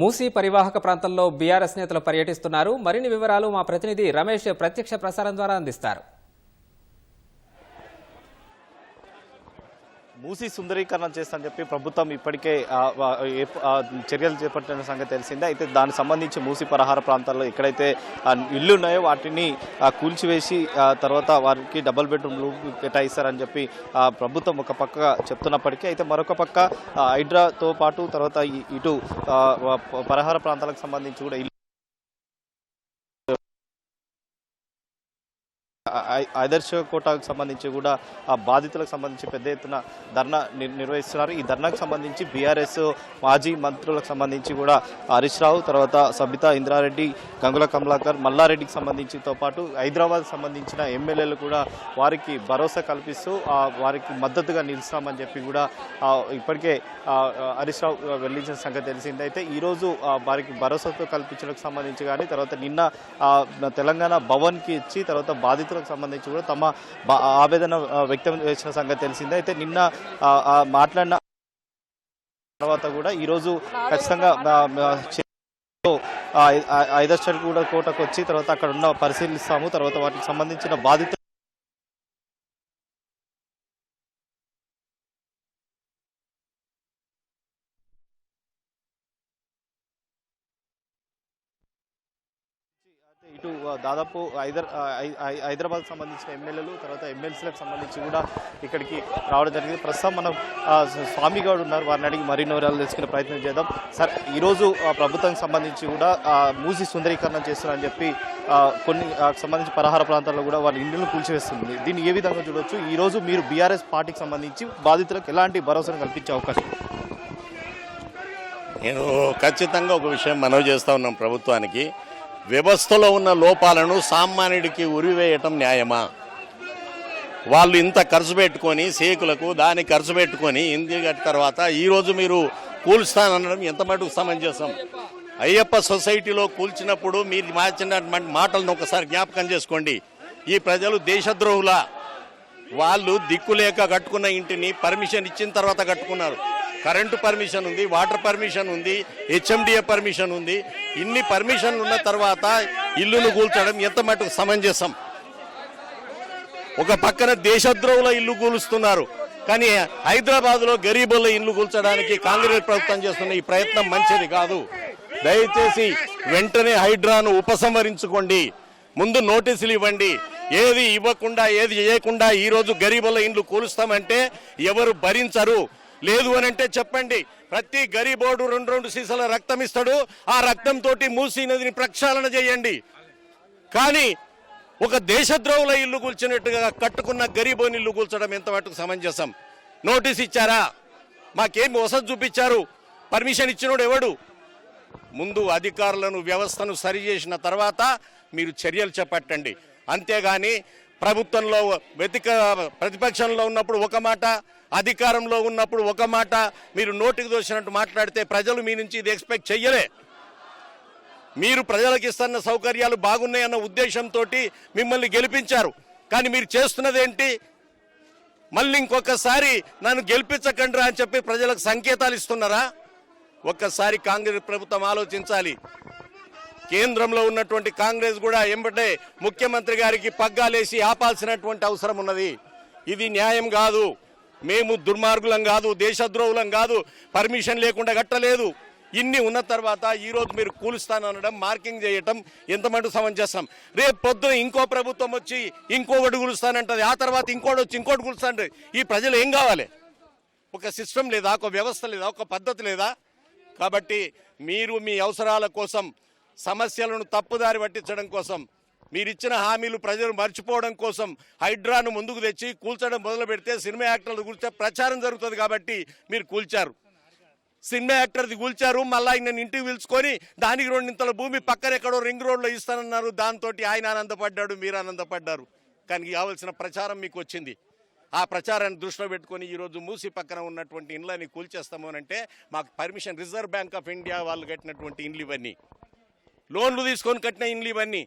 మూసీ పరివాహక ప్రాంతంలో బీఆర్ఎస్ నేతలు పర్యటిస్తున్నారు. మరిన్ని వివరాలు మా ప్రతినిధి రమేష్ ప్రత్యక్ష ప్రసారం ద్వారా అందిస్తారు. మూసీ సుందరీకరణ చేస్తానని చెప్పి ప్రభుత్వం ఇప్పటికే చర్యలు చేపట్టిన సంగతి తెలిసిందే. అయితే దానికి సంబంధించి మూసీ పరహార ప్రాంతాల్లో ఎక్కడైతే ఇల్లు ఉన్నాయో వాటిని కూల్చివేసి తర్వాత వారికి డబుల్ రూమ్ కేటాయిస్తారని చెప్పి ప్రభుత్వం ఒక పక్క చెప్తున్నప్పటికీ అయితే మరొక పక్క హైడ్రాతో పాటు తర్వాత ఇటు పరహార పరిహార ప్రాంతాలకు సంబంధించి కూడా ఇల్లు ఐ- ఆదర్శ కోటకు సంబంధించి కూడా ఆ బాధితులకు సంబంధించి పెద్ద ఎత్తున ధర్నా నిర్వహిస్తున్నారు. ఈ ధర్నాకు సంబంధించి బీఆర్ఎస్ మాజీ మంత్రులకు సంబంధించి కూడా హరీష్ రావు తర్వాత సబితా ఇంద్రారెడ్డి గంగుల కమలాకర్ మల్లారెడ్డికి సంబంధించితో పాటు హైదరాబాద్ సంబంధించిన ఎమ్మెల్యేలు కూడా వారికి భరోసా కల్పిస్తూ వారికి మద్దతుగా నిలుస్తామని చెప్పి కూడా ఇప్పటికే హరీష్ రావు వెల్లించిన సంగతి తెలిసింది. అయితే ఈరోజు వారికి భరోసాతో కల్పించడానికి సంబంధించి కానీ తర్వాత నిన్న తెలంగాణ భవన్కి ఇచ్చి తర్వాత బాధితులకు సంబంధించి కూడా తమ బా- ఆవేదన వ్యక్తం చేసిన సంగతి తెలిసిందే. అయితే నిన్న ఆ, మాట్లాడిన తర్వాత కూడా ఈరోజు ఖచ్చితంగా ఐదర్ చే- కూడా కోటకు వచ్చి తర్వాత అక్కడ ఉన్న పరిశీలిస్తాము. తర్వాత వాటికి సంబంధించిన బాధితులు ఇటు దాదాపు హైదర్ హై- హైదరాబాద్ సంబంధించిన ఎమ్మెల్యేలు తర్వాత ఎమ్మెల్సీలకు సంబంధించి కూడా ఇక్కడికి రావడం జరిగింది. ప్రస్తుతం మనం స్వామి గౌడ్ ఉన్నారు. వారిని అడిగి మరిన్ని వివరాలు తెలుసుకునే ప్రయత్నం చేద్దాం. సార్ ఈరోజు ఆ, ప్రభుత్వానికి సంబంధించి కూడా మూసి సుందరీకరణ చేస్తున్నారని చెప్పి కొన్ని సంబంధించి పరహార ప్రాంతాల్లో కూడా వాళ్ళ ఇండ్లను కూల్చివేస్తుంది. దీన్ని ఏ విధంగా చూడవచ్చు ఈరోజు మీరు బీఆర్ఎస్ పార్టీకి సంబంధించి బాధితులకు ఎలాంటి భరోసాను కల్పించే అవకాశం? నేను ఖచ్చితంగా ఒక విషయం మనవి చేస్తూ ఉన్నాం ప్రభుత్వానికి. వ్యవస్థలో ఉన్న లోపాలను సామాన్యుడికి ఉరివేయటం న్యాయమా? వాళ్ళు ఇంత ఖర్చు పెట్టుకొని సేకులకు దాన్ని ఖర్చు పెట్టుకొని ఇంది తర్వాత ఈరోజు మీరు కూల్స్తానడం ఎంత మటుకు సమంజసం? అయ్యప్ప సొసైటీలో కూల్చినప్పుడు మీరు మార్చినటువంటి మాటలను ఒకసారి జ్ఞాపకం చేసుకోండి. ఈ ప్రజలు దేశద్రోహుల. వాళ్ళు దిక్కులేక కట్టుకున్న ఇంటిని పర్మిషన్ ఇచ్చిన తర్వాత కట్టుకున్నారు. కరెంటు పర్మిషన్ ఉంది వాటర్ పర్మిషన్ ఉంది హెచ్ఎండిఏ పర్మిషన్ ఉంది. ఇన్ని పర్మిషన్లు ఉన్న తర్వాత ఇల్లును కూల్చడం ఎంత మటుకు సమంజసం? ఒక పక్కన దేశద్రోహుల ఇల్లు కూలుస్తున్నారు కానీ హైదరాబాద్లో గరీబుల ఇల్లు కూల్చడానికి కాంగ్రెస్ ప్రభుత్వం చేస్తున్న ఈ ప్రయత్నం మంచిది కాదు. దయచేసి వెంటనే హైడ్రాను ఉపసంహరించుకోండి. ముందు నోటీసులు ఇవ్వండి. ఏది ఇవ్వకుండా ఏది చేయకుండా ఈరోజు గరీబుల ఇండ్లు కూలుస్తామంటే ఎవరు భరించరు. లేదు అని అంటే చెప్పండి. ప్రతి గరీబోడు రెండు రెండు సీసాల రక్తం ఇస్తాడు. ఆ రక్తంతో తోటి మూసీ నదిని ప్రక్షాళన చేయండి. కానీ ఒక దేశద్రోహుల ఇల్లు కూల్చినట్టుగా కట్టుకున్న గరీబోని ఇల్లు కూల్చడం ఎంత మటుకు సమంజసం? నోటీస్ ఇచ్చారా? మాకేం వసతి చూపించారు? పర్మిషన్ ఇచ్చినోడు ఎవడు? ముందు అధికారులను వ్యవస్థను సరిచేసిన తర్వాత మీరు చర్యలు చేపట్టండి. అంతేగాని ప్రభుత్వంలో వ్యతిక ప్రతిపక్షంలో ఉన్నప్పుడు ఒక మాట అధికారంలో ఉన్నప్పుడు ఒక మాట మీరు నోటికి దోసినట్టు మాట్లాడితే ప్రజలు మీ నుంచి ఇది ఎక్స్పెక్ట్ చెయ్యలే. మీరు ప్రజలకు ఇస్తున్న సౌకర్యాలు బాగున్నాయన్న ఉద్దేశంతో మిమ్మల్ని గెలిపించారు. కానీ మీరు చేస్తున్నది ఏంటి మళ్ళీ ఇంకొకసారి నన్ను గెలిపించకండి అని చెప్పి ప్రజలకు సంకేతాలు ఇస్తున్నారా? ఒక్కసారి కాంగ్రెస్ ప్రభుత్వం ఆలోచించాలి. కేంద్రంలో ఉన్నటువంటి కాంగ్రెస్ కూడా ఎంబటే ముఖ్యమంత్రి గారికి పగ్గాలేసి ఆపాల్సినటువంటి అవసరం ఉన్నది. ఇది న్యాయం కాదు. మేము దుర్మార్గులం కాదు దేశద్రోహులం కాదు పర్మిషన్ లేకుండా కట్టలేదు. ఇన్ని ఉన్న తర్వాత ఈ రోజు మీరు కూలుస్తానడం మార్కింగ్ చేయటం ఎంతమంది సమంజసం. రేపు పొద్దున ఇంకో ప్రభుత్వం వచ్చి ఇంకొకటి కూలుస్తానంటది. ఆ తర్వాత ఇంకోటి వచ్చి ఇంకోటి కూలుస్తానంటే ఈ ప్రజలు ఏం కావాలి? ఒక సిస్టమ్ లేదా ఒక వ్యవస్థ లేదా ఒక పద్ధతి లేదా? కాబట్టి మీరు మీ అవసరాల కోసం సమస్యలను తప్పుదారి పట్టించడం కోసం మీరు ఇచ్చిన హామీలు ప్రజలు మర్చిపోవడం కోసం హైడ్రాను ముందుకు తెచ్చి కూల్చడం మొదలు పెడితే సినిమా యాక్టర్ల గురించి ప్రచారం జరుగుతుంది కాబట్టి మీరు కూల్చారు. సినిమా యాక్టర్ది కూల్చారు మళ్ళీ ఆయన ఇంటికి పిలుచుకొని దానికి రెండింతల భూమి పక్కన ఎక్కడో రింగ్ రోడ్లో ఇస్తానన్నారు. దాంతో ఆయన ఆనందపడ్డాడు మీరు ఆనందపడ్డారు. కానీ కావలసిన ప్రచారం మీకు వచ్చింది. ఆ ప్రచారాన్ని దృష్టిలో పెట్టుకొని ఈరోజు మూసి పక్కన ఉన్నటువంటి ఇండ్లని కూల్చేస్తామోనంటే అంటే మాకు permission reserve bank of India వాళ్ళు కట్టినటువంటి ఇండ్లు ఇవన్నీ. లోన్లు తీసుకొని కట్టిన ఇండ్లు ఇవన్నీ.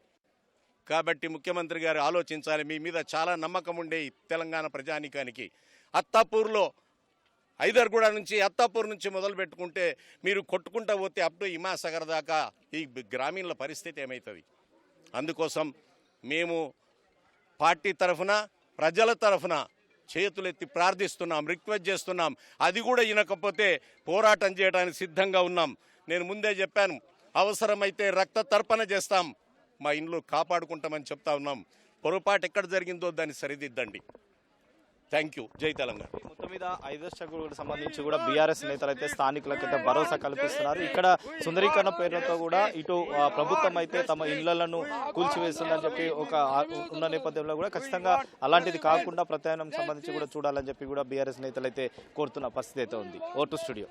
కాబట్టి ముఖ్యమంత్రి గారు ఆలోచించాలి. మీ మీద చాలా నమ్మకం ఉండే తెలంగాణ ప్రజానికానికి. అత్తాపూర్లో ఐదర్గూడ నుంచి అత్తాపూర్ నుంచి మొదలు పెట్టుకుంటే మీరు కొట్టుకుంటా పోతే అప్ టు హిమాసాగర్ దాకా ఈ గ్రామీణుల పరిస్థితి ఏమవుతుంది అందుకోసం మేము పార్టీ తరఫున ప్రజల తరఫున చేతులెత్తి ప్రార్థిస్తున్నాం రిక్వెస్ట్ చేస్తున్నాం. అది కూడా వినకపోతే పోరాటం చేయడానికి సిద్ధంగా ఉన్నాం. నేను ముందే చెప్పాను అవసరమైతే రక్త తర్పణ చేస్తాం. మా ఇండ్లు కాపాడుకుంటామని చెప్తా ఉన్నాం. పొరపాటు ఎక్కడ జరిగిందో దాన్ని సరిదిద్దండి. థ్యాంక్ యూ జై తెలంగాణ. మొత్తం మీద ఐదో షెడ్యూల్కి సంబంధించి కూడా బీఆర్ఎస్ నేతలు అయితే స్థానికులకైతే భరోసా కల్పిస్తున్నారు. ఇక్కడ సుందరీకరణ పేర్లతో కూడా ఇటు ప్రభుత్వం అయితే తమ ఇళ్ళను కూల్చివేస్తుందని చెప్పి ఒక ఉన్న నేపథ్యంలో కూడా ఖచ్చితంగా అలాంటిది కాకుండా ప్రత్యామ్నాయం సంబంధించి కూడా చూడాలని చెప్పి కూడా బీఆర్ఎస్ నేతలు అయితే కోరుతున్న పరిస్థితి అయితే ఉంది. ఓటు స్టూడియో.